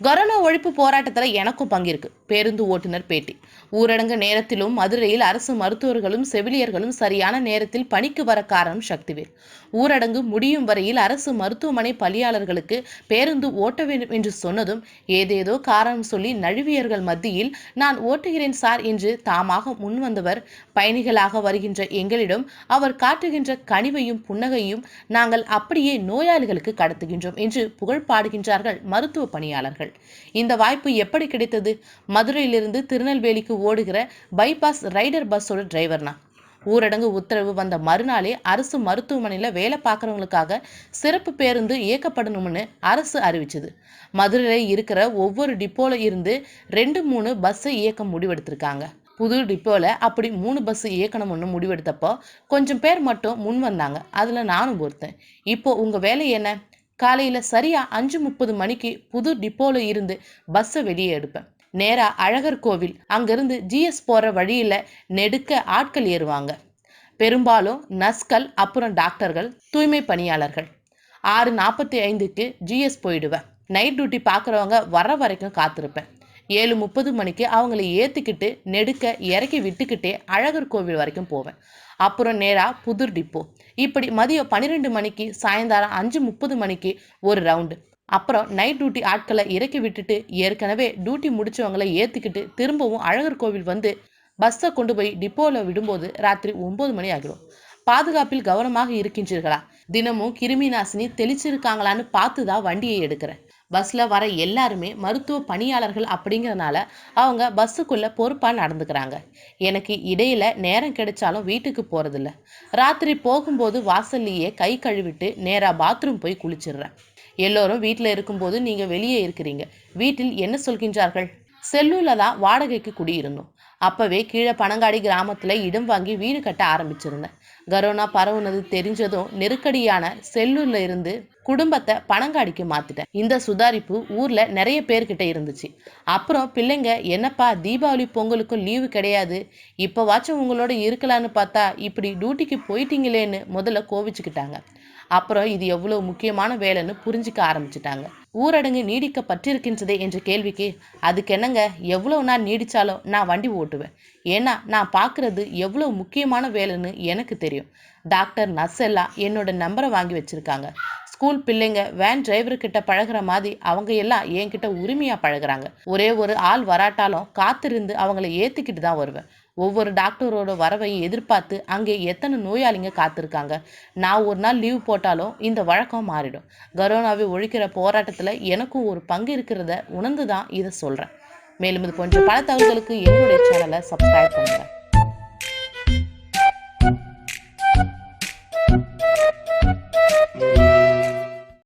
Corona ஒழிப்பு போராட்டத்தில் எனக்கும் பங்கிருக்கு. பேருந்து ஓட்டுநர் பேட்டி. ஊரடங்கு நேரத்திலும் மதுரையில் அரசு மருத்துவர்களும் செவிலியர்களும் சரியான நேரத்தில் பணிக்கு வர காரணம் சக்திவேல். ஊரடங்கு முடியும் வரையில் அரசு மருத்துவமனை பணியாளர்களுக்கு பேருந்து ஓட்ட வேண்டும் என்று சொன்னதும் ஏதேதோ காரணம் சொல்லி நழுவியர்கள் மத்தியில் நான் ஓட்டுகிறேன் சார் என்று தாமாக முன்வந்தவர் பயணிகளாக வருகின்ற எங்களிடம் அவர் காட்டுகின்ற கனிவையும் புன்னகையும் நாங்கள் அப்படியே நோயாளிகளுக்கு கடத்துகின்றோம் என்று புகழ் பாடுகின்றார்கள் மருத்துவ பணியாளர்கள். இந்த வாய்ப்பு எப்படி கிடைத்தது? மதுரையிலிருந்து திருநெல்வேலிக்கு ஓடுகிற பைபாஸ் ரைடர் பஸ்ஸோட டிரைவர்னா? ஊரடங்கு உத்தரவு வந்த மறுநாளே அரசு மருத்துவமனையில் வேலை பார்க்குறவங்களுக்காக சிறப்பு பேருந்து இயக்கப்படணும்னு அரசு அறிவிச்சது. மதுரையில் இருக்கிற ஒவ்வொரு டிப்போல இருந்து ரெண்டு மூணு பஸ்ஸை இயக்க முடிவெடுத்திருக்காங்க. புது டிப்போல அப்படி மூணு பஸ் இயக்கணும்னு முடிவெடுத்தப்போ கொஞ்சம் பேர் மட்டும் முன் வந்தாங்க. அதில் நானும் ஒருத்தன். இப்போ உங்கள் வேலை என்ன? காலையில் சரியாக அஞ்சு முப்பது மணிக்கு புது டிப்போல இருந்து பஸ்ஸை வெளியே எடுப்பேன். நேராக அழகர் கோவில் அங்கேருந்து ஜிஎஸ் போகிற வழியில் நெடுக்க ஆட்கள் ஏறுவாங்க. பெரும்பாலும் நர்ஸ்கள் அப்புறம் டாக்டர்கள் தூய்மை பணியாளர்கள். ஆறு நாற்பத்தி ஐந்துக்கு ஜிஎஸ் போயிடுவேன். நைட் டியூட்டி பார்க்குறவங்க வர வரைக்கும் காத்திருப்பேன். ஏழு முப்பது மணிக்கு அவங்கள ஏற்றிக்கிட்டு நெடுக்க இறக்கி விட்டுக்கிட்டே அழகர் கோவில் வரைக்கும் போவேன். அப்புறம் நேராக புதுர் டிப்போ. இப்படி மதியம் பன்னிரெண்டு மணிக்கு சாயந்தரம் அஞ்சு முப்பது மணிக்கு ஒரு ரவுண்டு அப்புறம் நைட் டியூட்டி ஆட்களை இறக்கி விட்டுட்டு ஏற்கனவே டியூட்டி முடிச்சவங்களை ஏற்றிக்கிட்டு திரும்பவும் அழகர் கோவில் வந்து பஸ்ஸை கொண்டு போய் டிப்போவில் விடும்போது ராத்திரி ஒம்பது மணி ஆகிடும் பாதுகாப்பில் கவனமாக இருக்கின்றீர்களா? தினமும் கிருமி நாசினி தெளிச்சிருக்காங்களான்னு பார்த்து தான் வண்டியை எடுக்கிறேன். பஸ்ஸில் வர எல்லாருமே மருத்துவ பணியாளர்கள் அப்படிங்கிறனால அவங்க பஸ்ஸுக்குள்ளே பொறுப்பாக நடந்துக்கிறாங்க. எனக்கு இடையில் நேரம் கிடைச்சாலும் வீட்டுக்கு போகிறதில்ல ராத்திரி போகும்போது வாசல்லையே கை கழுவிட்டு நேராக பாத்ரூம் போய் குளிச்சிடுறேன். எல்லோரும் வீட்டில் இருக்கும்போது நீங்கள் வெளியே இருக்கிறீங்க. வீட்டில் என்ன சொல்கின்றார்கள்? செல்லூரில் தான் வாடகைக்கு குடியிருந்தோம். அப்போவே கீழே பனங்காடி கிராமத்தில் இடம் வாங்கி வீடு கட்ட ஆரம்பிச்சிருந்தேன். கரோனா பரவுனது தெரிஞ்சதும் நெருக்கடியான செல்லூரில் இருந்து குடும்பத்தை பணங்காடிக்கு மாத்திட்டேன். இந்த சுதாரிப்பு ஊர்ல நிறைய பேர்கிட்ட இருந்துச்சு. அப்புறம் பிள்ளைங்க என்னப்பா தீபாவளி பொங்கலுக்கும் லீவு கிடையாது. இப்போவாச்சும் உங்களோட இருக்கலான்னு பார்த்தா இப்படி டியூட்டிக்கு போயிட்டீங்களேன்னு முதல்ல கோவிச்சுக்கிட்டாங்க. அப்புறம் இது எவ்வளோ முக்கியமான வேலைன்னு புரிஞ்சுக்க ஆரம்பிச்சிட்டாங்க. ஊரடங்கு நீடிக்கப்பட்டிருக்கின்றதே என்ற கேள்விக்கு அதுக்கு என்னங்க எவ்வளோ நாள் நீடித்தாலும் நான் வண்டி ஓட்டுவேன். ஏன்னா நான் பார்க்குறது எவ்வளோ முக்கியமான வேலைன்னு எனக்கு தெரியும். டாக்டர் நர்ஸ் எல்லாம் என்னோட நம்பரை வாங்கி வச்சுருக்காங்க. ஸ்கூல் பிள்ளைங்க வேன் டிரைவர்கிட்ட பழகுற மாதிரி அவங்க எல்லாம் என்கிட்ட உரிமையாக பழகுறாங்க. ஒரே ஒரு ஆள் வராட்டாலும் காத்திருந்து அவங்கள ஏற்றிக்கிட்டு தான் வருவேன். ஒவ்வொரு டாக்டரோட வரவையும் எதிர்பார்த்து அங்கே எத்தனை நோயாளிங்க காத்திருக்காங்க. நான் ஒரு நாள் லீவ் போட்டாலும் இந்த வழக்கம் மாறிடும். கரோனாவை ஒழிக்கிற போராட்டத்தில் எனக்கும் ஒரு பங்கு இருக்கிறத உணர்ந்து தான் இதை சொல்கிறேன் மேலும் இது போன்ற பல தகவல்களுக்கு என்னுடைய சேனலை சப்ஸ்கிரைப் பண்ணுங்கள்